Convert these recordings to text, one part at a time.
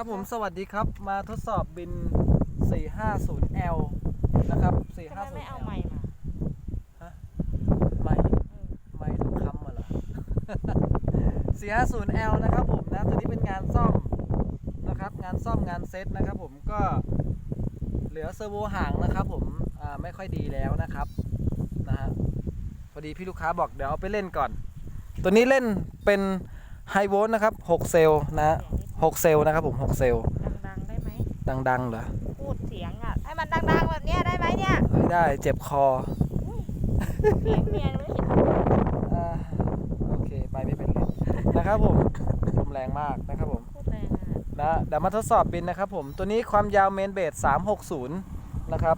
ครับผมสวัสดีครับมาทดสอบบิน 450L นะครับ ทำไมไม่เอา 450L ใหม่มาไม่เออไม่ทองคำมาเหรอ 450L นะครับผมนะตัวนี้เป็นงานซ่อมนะครับ งานซ่อมงานเซ็ตนะครับผมก็เหลือเซอร์โวห่างนะครับผมอ่าไม่ค่อยดีแล้วนะครับนะฮะพอดีพี่ลูกค้าบอกเดี๋ยวเอาไปเล่นก่อน ตัวนี้เล่นเป็นไฮโวลต์นะครับ 6 เซลล์นะฮะ 6เซลล์นะครับผม6เซลล์ดังๆได้ไหมดังๆเหรอพูดเสียงอะให้มันดังๆแบบเนี้ยได้ไหมเนี่ยไม่ได้เจ็บคอเสียงเมียไม่เห็นอ่าโอเคไปไม่เป็นเลยนะครับผมลมแรงมากนะครับผมพูดแรงอะนะเดี๋ยวมาทดสอบบินนะครับผมตัวนี้ความยาวเมนเบส360 นะครับ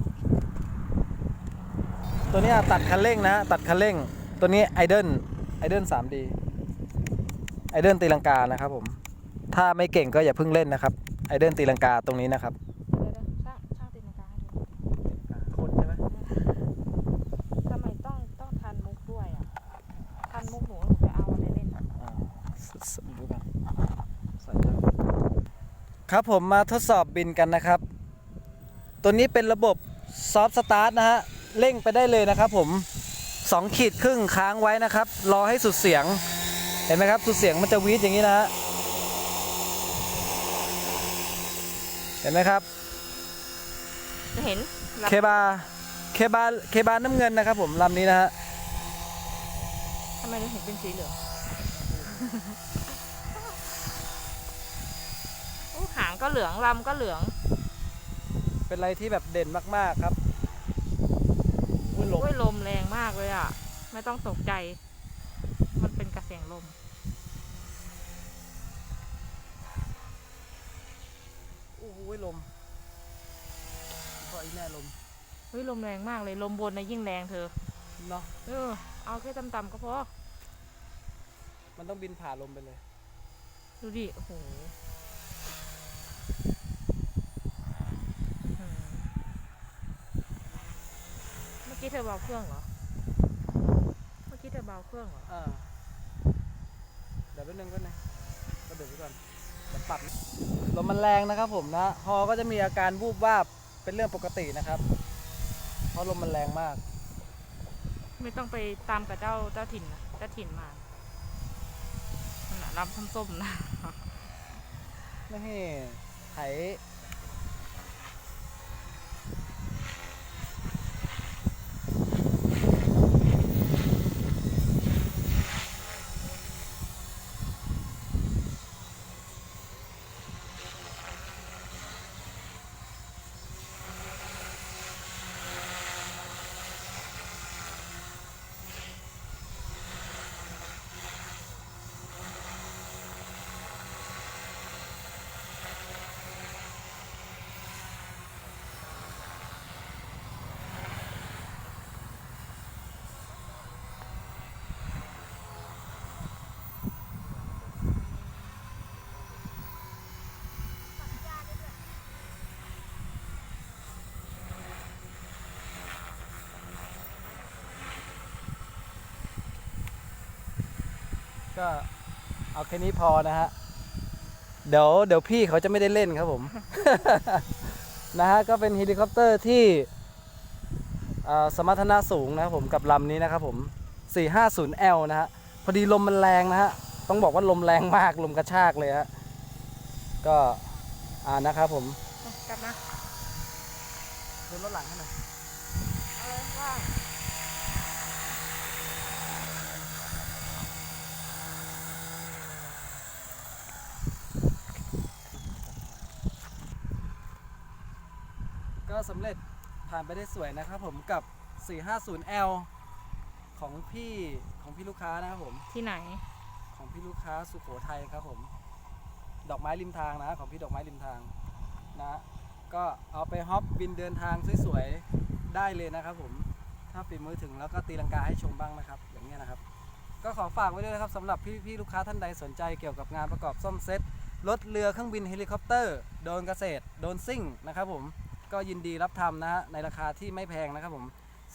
ตัวเนี้ยตัดคันเร่งนะ ตัดคันเร่ง ตัวนี้ไอเดิลไอเดิล 3D ไอเดิลตีลังกานะครับผม ถ้าไม่เก่งก็อย่าเพิ่งเล่นนะครับ ไอเดิลตีลังกาตรงนี้นะครับเดี๋ยวๆช่างช่างตีลังกาให้ดูคนใช่ไหมทำไมต้องต้องทันมุกด้วยอะ ทันมุกหนูหนูไปเอาอะไรเล่นอ่าสสดูกันใส่ได้ครับผมมาทดสอบบินกันนะครับ ตัวนี้เป็นระบบซอฟต์สตาร์ทนะฮะ เร่งไปได้เลยนะครับผม2ขีดครึ่งค้างไว้นะครับ รอให้สุดเสียง เห็นไหมครับ สุดเสียงมันจะวีดอย่างนี้นะฮะ เห็นไหมครับจะเห็นเคบาเคบาเคบาน้ำเงินนะครับ ผมลำนี้นะฮะทำไมเราเห็นเป็นสีเหลืองโอ้หางก็เหลืองลำก็เหลือง เป็นอะไรที่แบบเด่นมากๆครับอุ้ยหลบโอ้ยลมแรงมากเลยอะ ไม่ต้องตกใจ มันเป็นกระแสงลม อ้ยลมพออีแน่ลมเฮ้ยลมแรงมากเลยลมบนนะยิ่งแรงเธอเนาะเออเอาแค่ต่ำๆก็พอมันต้องบินผ่าลมไปเลย ดูดิโอ้โหอืมเมื่อกี้เธอเบาเครื่องเหรอ เมื่อกี้เธอเบาเครื่องเหรออ่าเดี๋ยวแป๊บนึงก็นะก็เดี๋ยวไปก่อนเดี๋ยว ปรับลมมันแรงนะครับผมนะฮอก็จะมีอาการวูบวาบเป็นเรื่องปกตินะครับ เพราะลมมันแรงมาก ไม่ต้องไปตามกับเจ้าเจ้าถิ่นนะเจ้าถิ่นมานั่นน่ะลำส้มๆนะ ไม่ให้ไถ ก็เอาแค่นี้พอนะฮะ เดี๋ยวเดี๋ยวพี่เขาจะไม่ได้เล่นครับผม นะฮะก็เป็นเฮลิคอปเตอร์ที่อ่าสมรรถนะสูงนะครับผมกับลำนี้นะครับผม 450L นะฮะ พอดีลมมันแรงนะฮะ ต้องบอกว่าลมแรงมากลมกระชากเลยฮะ ก็อ่านะครับผม กลับมาดูรถหลังให้หน่อย เอาเลยว่าง ก็สำเร็จผ่านไปได้สวยนะครับผมกับ 450L ของพี่ของพี่ลูกค้านะครับผม ที่ไหน ของพี่ลูกค้าสุโขทัยครับผม ดอกไม้ริมทางนะ ของพี่ดอกไม้ริมทางนะ ก็เอาไปฮอปบินเดินทางสวยๆได้เลยนะครับผม ถ้าฝีมือถึงแล้วก็ตีลังกาให้ชมบ้างนะครับ อย่างนี้ยนะครับ ก็ขอฝากไว้ด้วยนะครับสำหรับพี่ๆลูกค้าท่านใดสนใจเกี่ยวกับงานประกอบซ่อมเซ็ตรถเรือเครื่องบินเฮลิคอปเตอร์ โดรนเกษตร โดรนซิ่งนะครับผม ก็ยินดีรับทำนะฮะในราคาที่ไม่แพงนะครับผม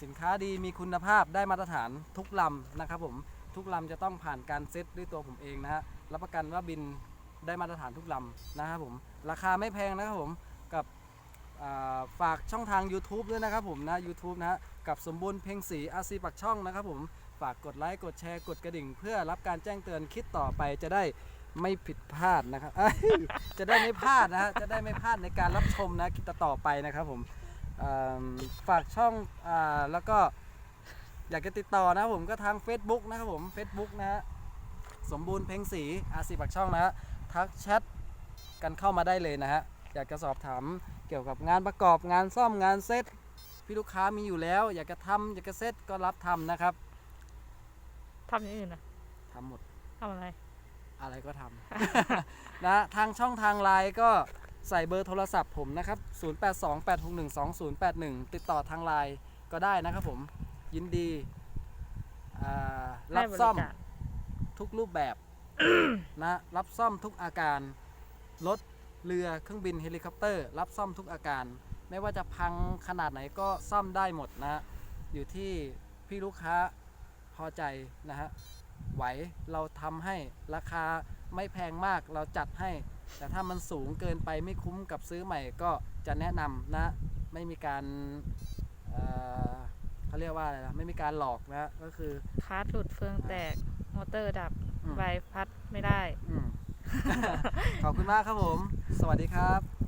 สินค้าดีมีคุณภาพได้มาตรฐานทุกลำนะครับผมทุกลำจะต้องผ่านการเซ็ตด้วยตัวผมเองนะฮะรับประกันว่าบินได้มาตรฐานทุกลำนะครับผมราคาไม่แพงนะครับผมกับฝากช่องทาง YouTube ด้วยนะครับผมนะ YouTube นะฮะกับสมบูรณ์เพ็งศรีอาซีปักช่องนะครับผมฝากกดไลค์กดแชร์กดกระดิ่ง เพื่อรับการแจ้งเตือนคลิปต่อไปจะได้ ไม่ผิดพลาดนะครับเอ้ยจะได้ไม่พลาดนะฮะจะได้ไม่พลาดในการรับชมนะคลิปต่อๆไปนะครับผมอ่าฝากช่องอาแล้วก็อยากจะติดต่อนะครับผมก็ทาง Facebook นะครับผม Facebook นะฮะสมบูรณ์เพ็งศรีอาซีปักช่องนะฮะทักแชทกันเข้ามาได้เลยนะฮะอยากจะสอบถามเกี่ยวกับงานประกอบงานซ่อมงานเซ็ตพี่ลูกค้ามีอยู่แล้ว อยากจะทำอยากจะเซ็ตก็รับทำนะครับทำอย่างอื่นนะทำหมดทำอะไร อะไรก็ทำ นะทางช่องทางไลน์ก็ใส่เบอร์โทรศัพท์ผมนะครับ 0828612081 ติดต่อทางไลน์ก็ได้นะครับผมยินดีอ่ารัให้บบซ่อมริการทุกรูปแบบนะรับซ่อมทุกอาการรถเรือเครื่องบินเฮลิคอปเตอร์ รับซ่อมทุกอาการ ไม่ว่าจะพังขนาดไหนก็ซ่อมได้หมดนะฮะอยู่ที่พี่ลูกค้าพอใจนะฮะ ไหวเราทำให้ราคาไม่แพงมากเราจัดให้ แต่ถ้ามันสูงเกินไปไม่คุ้มกับซื้อใหม่ก็จะแนะนำนะ ไม่มีการเอ่อเขาเรียกว่าอะไรนะไม่มีการหลอกนะฮะก็คือคาร์ดหลุดเฟืองแตกมอเตอร์ดับอืมไฟพัดไม่ได้อืมขอบคุณมากครับผม สวัสดีครับ